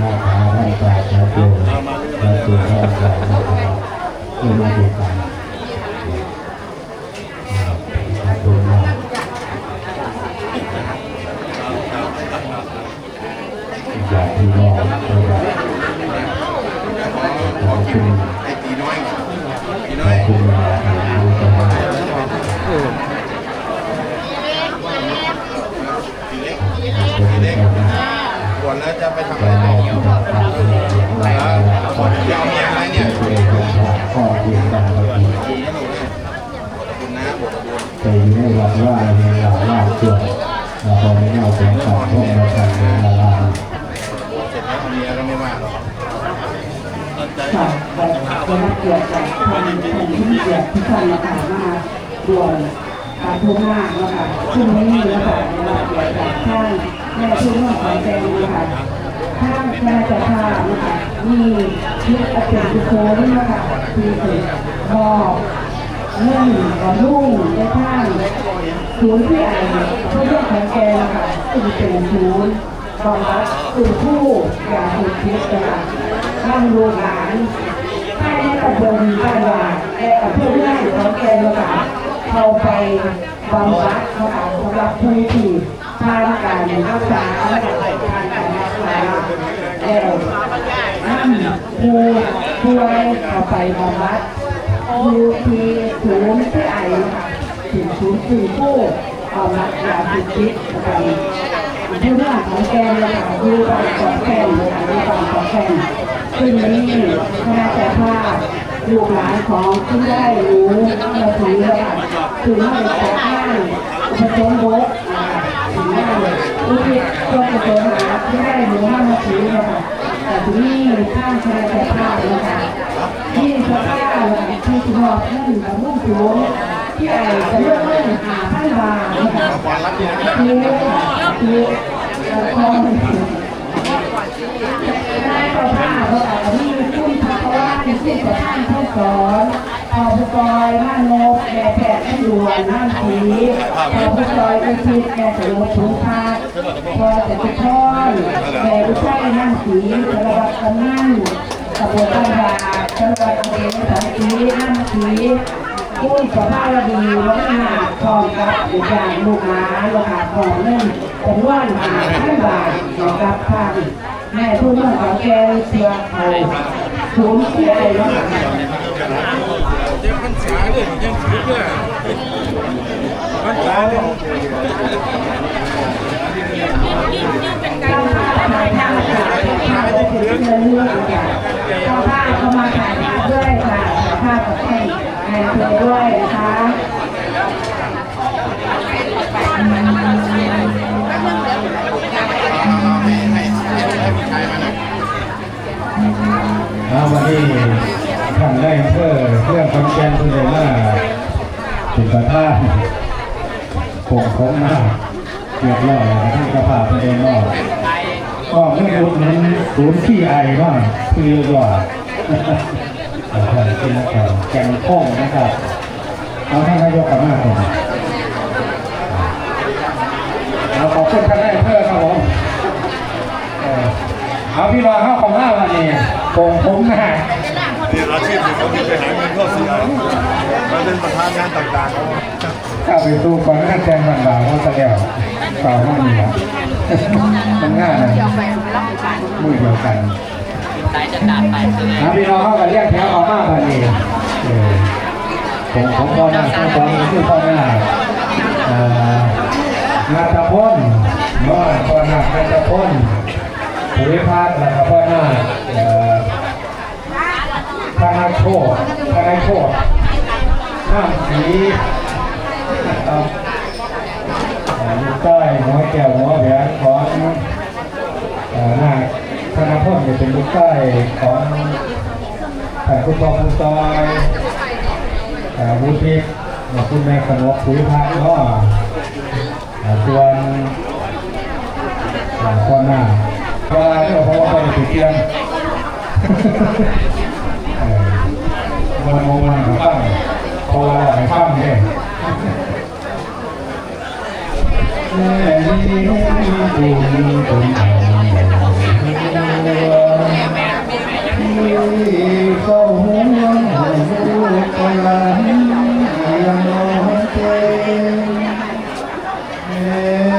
มาหน้าตาร่างกายชาโจชาโจร่างกายนะครับโลมาดู แต่จะมาเกี่ยวกับทางของที่เกี่ยวที่ท่านนะคะมาด่วนการทุ่งหน้านะคะซึ่งไม่มีนะคะในมาเกี่ยวกับท่านแม่ทุ่งหน้าของแจงนะคะท่านแม่จะพานะคะมีที่อาจารย์ทุกคนะคะที่ถึงมอบเงินกับลูกได้ท่านศูนย์ที่ไอ้ผู้เรื่องของแกนะคะซึ่งเป็นศูนย์รองรับกลุ่มผู้อย่ากถูกคิดนะคะนั่งดูหลาน ตำบลบ้านวาและกับเพื่อนเพื่อนของแกนะคะเข้าไปบำบัดนะคะสำหรับผู้ที่ผ่านการรักษาและผ่านการรักษาแล้วนั่งผู้ป่วยเข้าไปบำบัดอยู่ที่ศูนย์ที่ไอค่ะถึงศูนย์สื่อผู้บำบัดยาเสพติดนะคะที่เรื่องของแกนเลยค่ะดูบางของแกนเลยค่ะดูบางของแกน ซึ่งนี้คณะพาลูกหลานของที่ได้รู้มาถึงแล้วค่ะถึงมาจากงานอุปสมบทนะคะถึงงานอุทิศตัวกุศลหาที่ได้รู้มากมาถึงแล้วค่ะแต่ที่นี่ท่านคณะแพทย์ภาพนะคะที่สภาพที่สมอบท่านกับมุ่งสูงที่ไอ้จะเลือกเรื่องหาพันบาทนะคะก่อนรับที่ไหนคือคอพ อมันถึงได้ประาพว่ามีคุณพระว่าในสิ่งประท่านท่านสอนพอผู้ซอยมานนกแม่แพทย์ท่ด่วนม่าสีพอผู้ซอยอุทิศแม่สรุปถุงพาพอแต่ทุกท่อนแม่ผู้ใช้ม่านสีสารวัตรกำนันตะบนบ้านยาสารวัตรอำเภอสันสีม่าสีผู้สภาพดีวัฒนาพร้อมกับอุจารลูกหลานราคาของเงินจำนวนหาพันบาทเกี่ยวกับทาง แม่ผู้มั่งของแกเสือเขาสูงเสียไอ้ว่าเจ้าพันษาเนี่ยยังถือเพื่อพันษาเนี่ยเจ้าภาพถ่ายทางค่ะเจ้าภาพได้ถึงเรื่องค่ะเจ้าภาพเขามาถ่ายทางด้วยค่ะเจ้าภาพกับให้นายเพื่อด้วยนะคะ ประธานคงคงหน้าเรียบร้อยท่านกระพาประเด็นนอกก็ไม่รู้นั้นศูนย์ที่ไอว่าคือว่าท่านเป็นแกนแกนข้องนะครับเอาท่านนายกกลับมาก่อนเอาขอบคุณท่านได้อำเพื่อครับผมเอาพี่รอข้าของห้าวันนี้โกงผมนะฮะนี่อาชีพของเขาที่ไปหาเงินเข้าเสีย เป็นประธานงานต่างๆเขาข้าไปตู้ก่อนนั่นแทนบันดาเขาแสดงเปล่าไม่มีนะมันง่ายนะมือเดียวกันสายจะตัดไปใช่ไหมเอาพี่รองเข้ากันเรียกแถวออกมาวันนี้เออผมของพ่อหน้าของพ่อนี้ชื่อพ่อหน้าเอ่อนาตพลน้อยพ่อหน้านาตพลภูริพัฒน์แล้วก็พ่อหน้าเอ่อพระนาโชคพระนาโชค ข้ามสีนะครับอ่าลูกต้อยหัวแก้วหัวแหวนของนาพระนพ่นจะเป็นลูกใต้ของท่นผู้ปกครองผู้ซอยอ่าวุฒิคุณแม่ขนกภูริพัฒน์เนาะส่วนอ่าคนหน้าว่าเนี่เพราะว่าไปติดเตียงมันมองมันกับฟัง พอเราให้ฟังเนี่ยแม่นี้บุญคุณที่เข้าหวลูกกลานยังมองเต็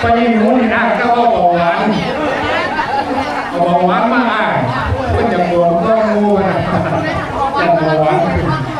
ไปหมุนหน้าก็บอกหวานบอกหวานมาอ่านจะบวมก็งูนะจะบวม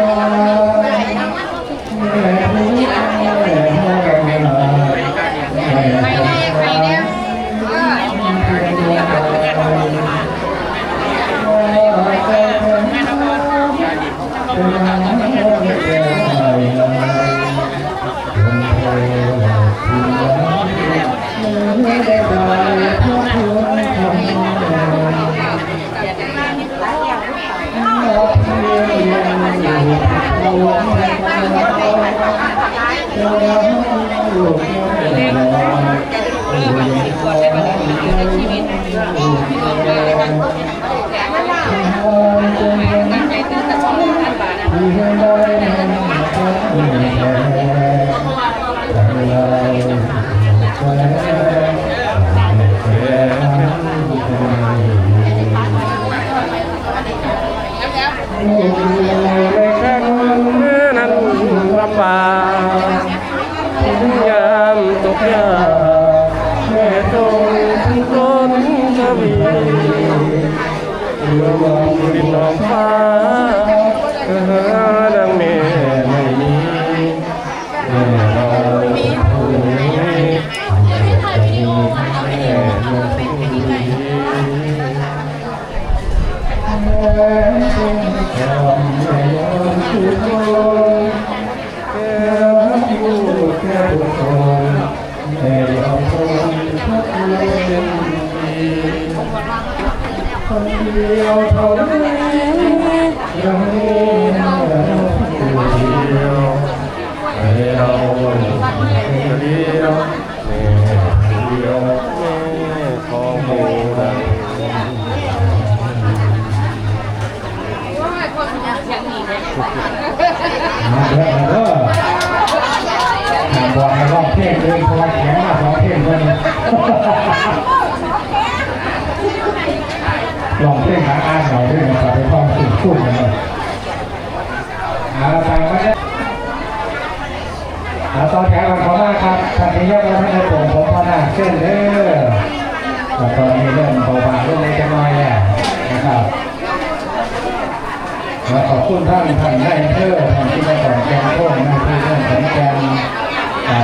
คุณท่านท่านได้เพื่อท่านที่ได้ก่อนแกงโค้งหน้าที่เรื่องของแกง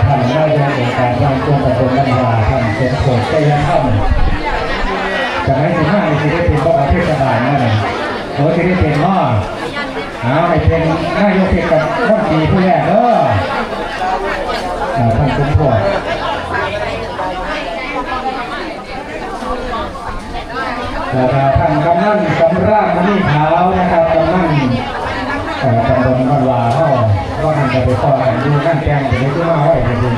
ท่านได้ยังเอกการร่างตัวตะบนนันวาท่านเป็นโขดใจยันท่านจะไม่ถึงห้าในสิได้เป็นพระประเทศบาลนั่นเองโอ้ที่ได้เป็นว่าเอาวให้เป็นนายกเทศกับท่านปีผู้แรกเด้ออท่านคุณพ่อท่านกำนันสำร่าญมณีขาวนะครับกำนัน ตำบลบ้านวาเฮาก็นั่นไปต่อกันดูนั่นแกงจะได้ขึ้นมาไว้เดี๋ยวดู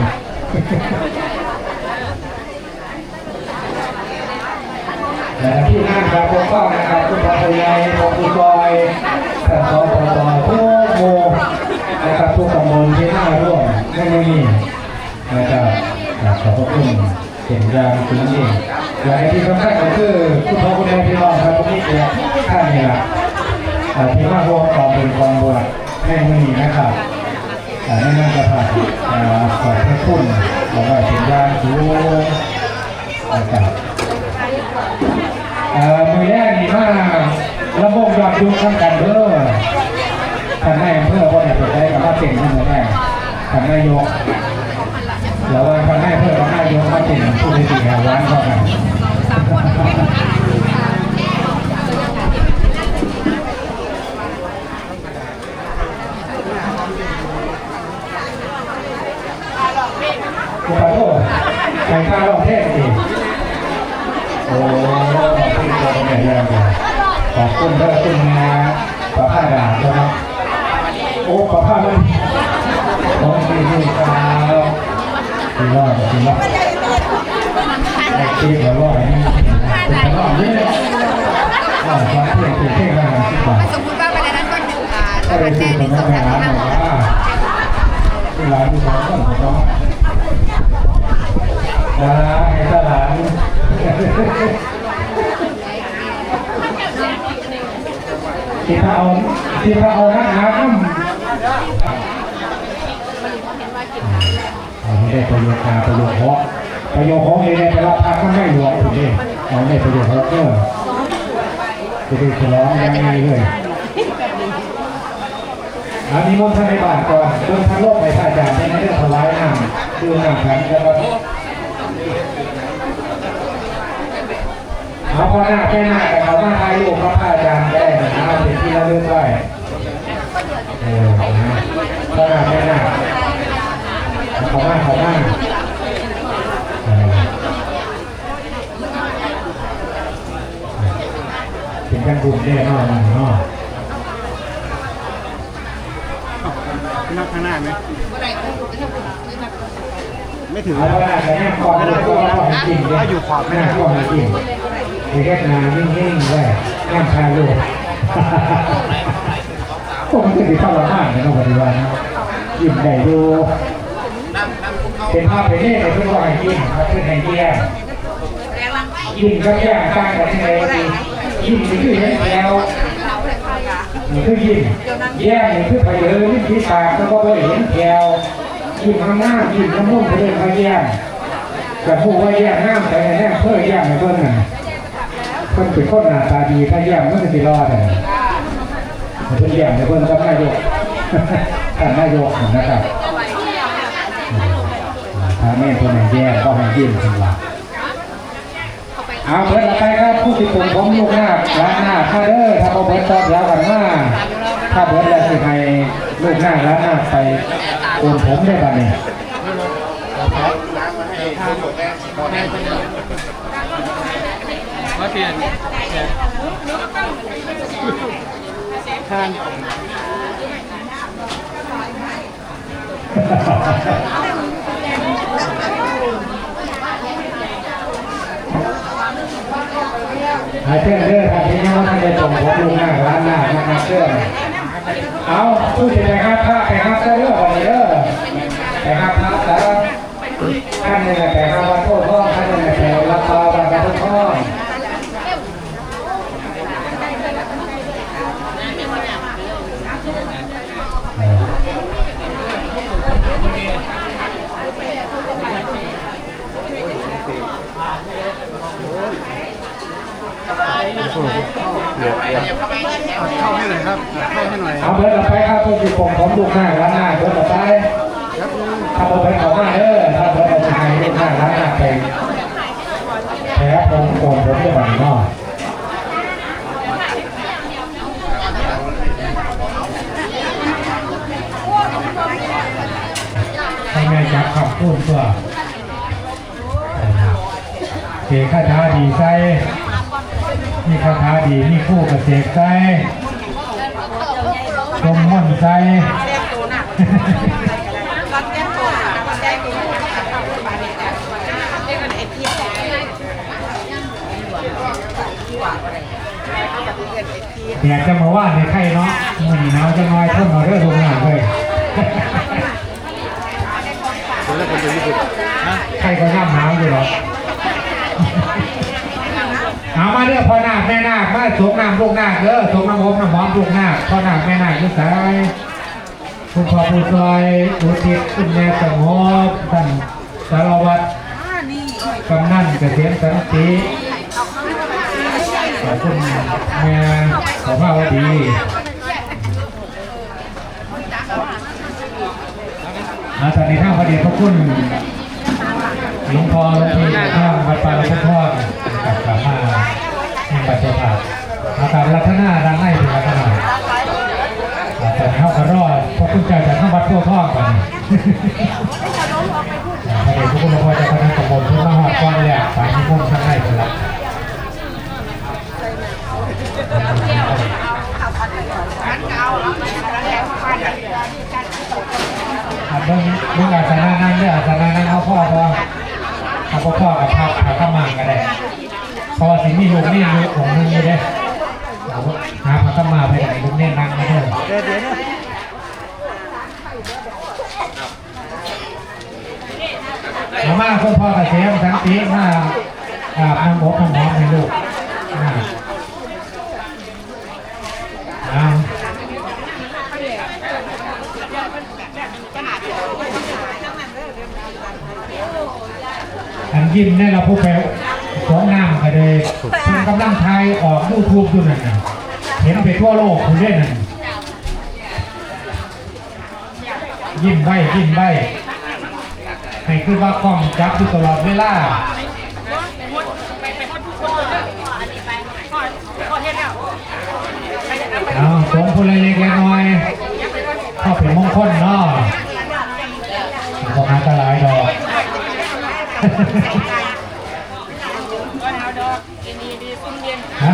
และที่นั่นครับพวกป้านะครับคุณพ่อคุณยายพวกคุณจอยท่านสอปตทุกหมู่นะครับทุกตำบลที่น่าร่วมในมื้อนี้นะครับขอบพระคุณเป็นอย่างสูงยิ่และที่สำคัญก็คือคุณพ่อคุณแม่พี่น้องครับทุกที่เกิดท่านนี่แหละ อ่าที่มาร่วมกองบุญกองบวชในมือนี้นะครับอ่าในนั้นก็ผ่านอ่าขอบพระคุณบอกว่าเป็นอย่างสูงนะครับมือแรกนี่มากระบบยอดยุคทั้งกันเด้อท่านนายอำเภอคนไหนเปิดได้กับว่าเก่งทั้งหมดแน่ท่านนายกแล้วว่าคนให้เพื่อนคนให้ยกมาติ่งผู้ที่สี่ร้าล้านกันคุณขอโทษใครกล้าลองเทศสิโอ้ขอบคุณตัวเป็นอย่างขอบคุณเพื่อนคุณนะประภาดาใช่ไหมโอ้ประภามันของที่นี่ครับดีรอดดีรอดไอ้ที่เรารอดนี่เป็นรอดนี่อ่าความเที่ยงคือเที่ยงขนาสิบบาทสมมติว่าไปในนั้นก็อยู่อ่าก็เลยซื้อคนนั้นไปร้านบอกว่าที่ร้านที่สองคนของน้อง นะไอ้ตลาดที่ถ้าเอาที่ถ้าเอานักน้ำเอาไม่ได้ประโยชน์การประโยชน์เพราะประโยชน์ของเองเนี่ยแต่ละพักก็ไม่หลวงถูกไหมเอาได้ประโยชน์เพราะเออจะได้ฉลองยังไงเลยอันนี้มนต์ท่านในบานก่อนเดินทางโลกไปพระอาจารย์ในเรื่องถวายน้ำดูน้ำขันแล้วก็ เอาพอหน้าแค่หน้าแต่เขามาถ่ายรูปพระอาจารย์ได้นะเอาเป็นที่ระลึกไว้เออนะพอหน้าแค่หน้าเขาบ้าเขาบ้าเป็นกันบุญได้นอกมันเนาะนั่งข้างหน้าไหมไม่ถึงเอาไปได้แต่แน่ก่อนแล้วก็เอาให้กินเลยอยู่ขอบแม่ได้ก็ให้กิน ไอ้แค่นานิ่งๆไว้แง่พาลูกพวกมันจะดีเข้าละห้างกันนาะปัจจุบันยิ้มได้ดูเป็นภาพเป็นเล่ในทุกวันยิ้มครับเป็นไอเดียยิ้มก็แย่ตั้งกันที่ไหนยิ้มนี่คือเห็นแล้วนี่คือยิ้มแย่นี่คือไปเลยยิ้มที่ปากแล้วก็ไปเห็นแก้วยิ้มข้างหน้ายิ้มข้างมุ่งไปเลยเขาแย่แต่ผู้ว่าแย่ห้ามไปแน่เพื่อแย่ในเพื่อนน่ะ เพื่อนเป็นคนหน้าตาดีถ้าแย่มันจะสิรอดเลยเพื่อนแย่ในเพื่อนก็นายกท่านนายกนะครับถ้าแม่คนไหนแย่ก็ให้ยิ้มขึ้นมาเอาเบิร์ดไปครับผู้ติดผมผมลูกหน้าร้านหน้าถ้าเด้อถ้าเอาเบิร์ดตอนแล้วกันมาถ้าเบิร์ดแล้วสิให้ลูกหน้าร้านหน้าไปโกนผมได้บ้านี่ว่าเปลี่ยนหาย เพื่อนเด้อครับพี่น้องท่านได้ส่งผมลูหน้าร้านหน้านะครับเด้อเอาผู้สิไปครับพระไปครับเด้อวันนี้เด้อไปครับพระแล้วท่านนี่แหละไปครับวัดโพธิ์ทองท่านนี่แหละไปรับตาบัง กะพุทธทองเข้าให้หน่อยครับเข้าให้หน่อยเอาเบิร์ดเอาไปครับตัวจีผมผมลูกหน้าร้านหน้าเบิร์ดเอาไปถ้าเบิร์ดไปเขามาเด้อถ้าเบิร์ดเอาไปให้ลูกหน้าร้านหน้าไปแผลตรงโคนผมจะบังนอกให้แม่จับขับพูดตัวเสกคาถาดีใส่ มีคาถาดีมีคู่กับเสกใส่ตรงม่อนใส่เดี๋ยวจะมาว่าในไข่เนาะมันหนาวจะน้อยเพิ่มมาเรื่องโรงงานเลยคนแรกคนเดียวญี่ปุ่นนะไข่ก็ย่ำหนาวอยู่หรอกเอา มาเรื่องพ่อนาคแม่นาคมาสงน้ำลูกนาคเด้อสงน้ำอบน้ำหอมลูกนาคพ่อนาคแม่นาคอยุสายคุณพ่อผู้ซอยอุทิศคุณแม่สงบท่านสารวัตรกำนันเกษมสันติขอบคุณแม่ขอพระวดีอาตอนนี้ท่านพอดีพระคุณหลวงพ่อหลวงพี่ท่านวัดป่าหลวงพ่อกับกลับมาในปัจจุบันอาการรัตนาดังไล่ถึงรัตนาอาตอนนี้เขาก็รอดพระคุณเจ้าจากข้างวัด ทั่วท่องก่อนพอดีพระคุณหลวงพ่อเจะคณะตำบลทุ่งมหอดก้อนแรกสายนิมนต์ข้างในเป็นหลักอาเบิ้งเบิ้งอาสนะนั่งเด้ออาสนะนั่งเอาพ่อพอเอาพ่อพ่อกับพระขาข้ามางก็ได้เพราะว่าสิ่งมีลูกนี่ลูกของนึงอยู่เด้เอาหาพระข้ามาไปไหนลูกเนี่ยนั่งมาเด้ เอามาคุณพ่อกับเชฟสันติมาอาบน้ำอบน้ำหอมให้ลูกอ่าอันยิ้มเนี่ยเราพูดไปสองน้ำก็เลยเพิ่งกำลังไทยออกยูทูบอยู่นั่นนะเห็นไปทั่วโลกคุณเล่นนั่นยิ้มใบยิ้มใบ ให้คือว่ากล้องจับอยู่ตลอดเวลาเอาสงคนเล็กๆน้อยๆเข้าเป็นมงคลเนาะของอันตรายดอกฮะ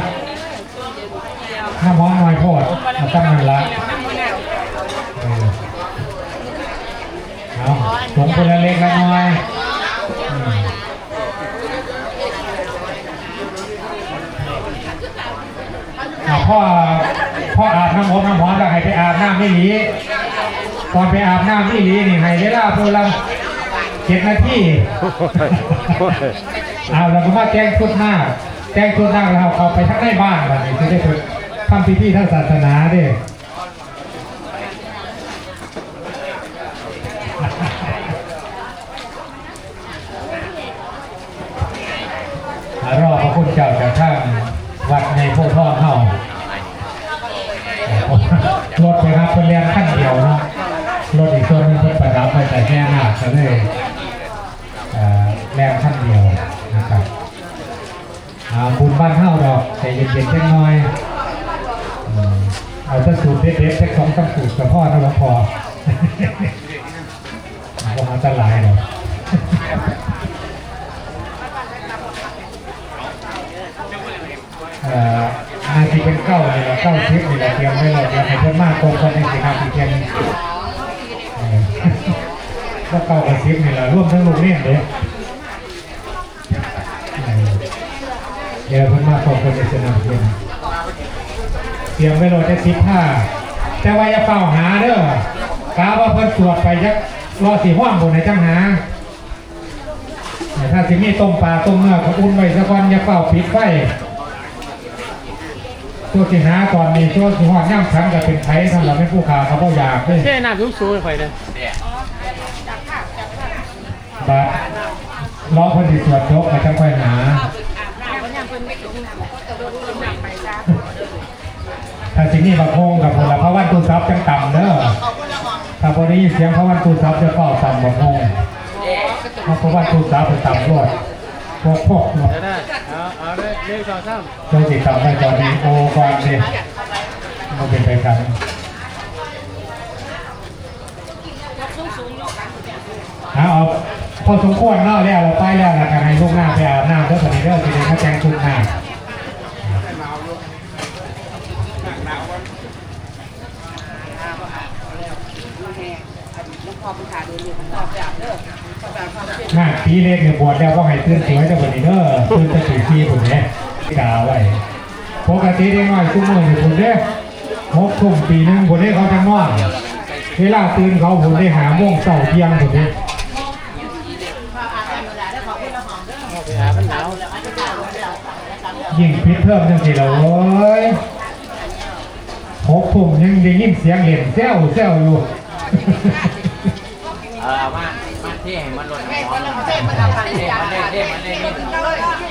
น้ำหอมหน่อยโพดมาตั้งมันละ สงคนเล็กๆน้อยๆอืมเอาพ่อพ่ออาบน้ำหอมน้ำหอมแล้วให้ไปอาบน้ำไม่หลีตอนไปอาบน้ำไม่หลีนี่ให้เวลาเพื่อละเจ็ดนาทีเอาเราก็มาแจ้งชุดหน้าแจ้งชุดหน้าเราเอาไปทั้งในบ้านกันจะได้ทำพิธีทางศาสนาเด้อารอพระคุณเจ้าจากทางวัดในโพธิ์ทองเฮารถไปรับเป็นเรียนขั้นเดียวเนาะรถอีกตัวหนึงเพิ่นไปรับไปแต่แค่หน้า ก็เลยเอ่อแรงขั้นเดียวนะครับบุญบ้านเฮาดอกใจเย็นๆเล็กน้อยเอาถ้าสูตรเด็ดๆสักสองสามสูตรกับพ่อนะหลวงพ่อก็มาตลายหรอกเอ่อนาทีเป็นเก้านี่แหละเก้าทิพนี่แหละเตรียมไว้เลยเดี๋ยวให้เพิ่มมากตรงกันในสินาทีเพียงเออ ก็เก้ากับทิพนี่แหละร่วมทั้งโรงเรียนเลยเดี๋ยวพนมาส่งคนในสนามเพียเตรียมไว้โหลดจะสิบห้าแต่ว่าอย่าเป่าหาเด้อกาว่าเพิ่นตรวจไปยักรอสีห้องบนในจังหาแต่ถ้าสิมีต้มปลาต้มเนื้อก็อุ่นไว้สักวันอย่าเป่าปิดไฟตัวสิหาก่อนนี่ตัวสิห้องย่ำขังกับเป็นไทยทำเราไม่ผู้ขาเขาก็อยากเลยเท่น้ำสูงสูงไปเลย บาดรอเพิ่นสิตรวจจบกับจังไฟหาเถ้าสิ่งนี้มาโคงกับผลพระวันตูซับจังต่ำเด้อถ้าพอได้ยินเสียงพระวันตูซับจะเฝ้าต่ำบ่โคงเพราะพระวันตูซับเป็นต่ำรวดพวกพวกเนาะจะได้เอาเอาเลยเลขสองสามเจ้าติดต่ำไปตอนนี้โอ้ก่อนสิมันเป็นไปกัน เอาเอาพอสมควรเนาะแล้วเราไปแล้วแล้วกันให้ลูกหน้าไปอาบน้ำเด้อคนนี้เด้อทีนี้มาแจ้งชุดหน้างาปีเล็กเนี่ยบวชแล้วก็ให้ตื่นสวยแต่วันนี้เด้อตื่นต่ตีสี่ผมเนี่ยกาไว้ปกติได้น้อยตุ้มมืออยู่ผมเด้หกทุ่มปีนึงผมได้เขาจะนอนเวลาตื่นเขาผมได้หาโมงเสาเที่ยงผมเนี่ย ไปหามันหนาว ยิ่งพิษเพิ่มจังสิเราเอ้ยหกทุ่มยังได้ยินเสียงเล่นแซวแซวอยู่เออมามาเท่ให้มันลดน้ำร้อนเท่มันเอาไปเท่มันเล่นเท่มันเล่นนี่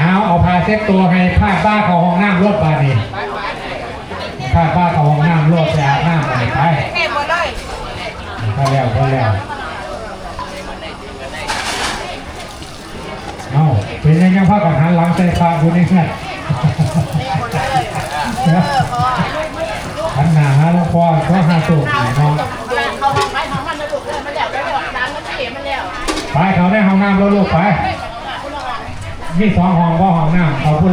เอาเอาพาเซ็ตตัวให้พาบ้าเขาห้องน้ำรถบานี่พาบ้าเขาห้องน้ำรถไปอาบน้ำไปไปพอแล้วพอแล้ว เอาเป็นยังไงพากันหันหลังใส่ฟ้าคุณนี่ไงหันหน้าหาหลวงพ่อก็หาสูบเนาะเขาห้องไม้ของมันนะลูกเลยมันแล้วไปแล้วร้านมันเสียมันแล้วไปเขาได้ห้องน้ำรถลูกไป มีสองห้องว่าห้องน้ำเขาพูด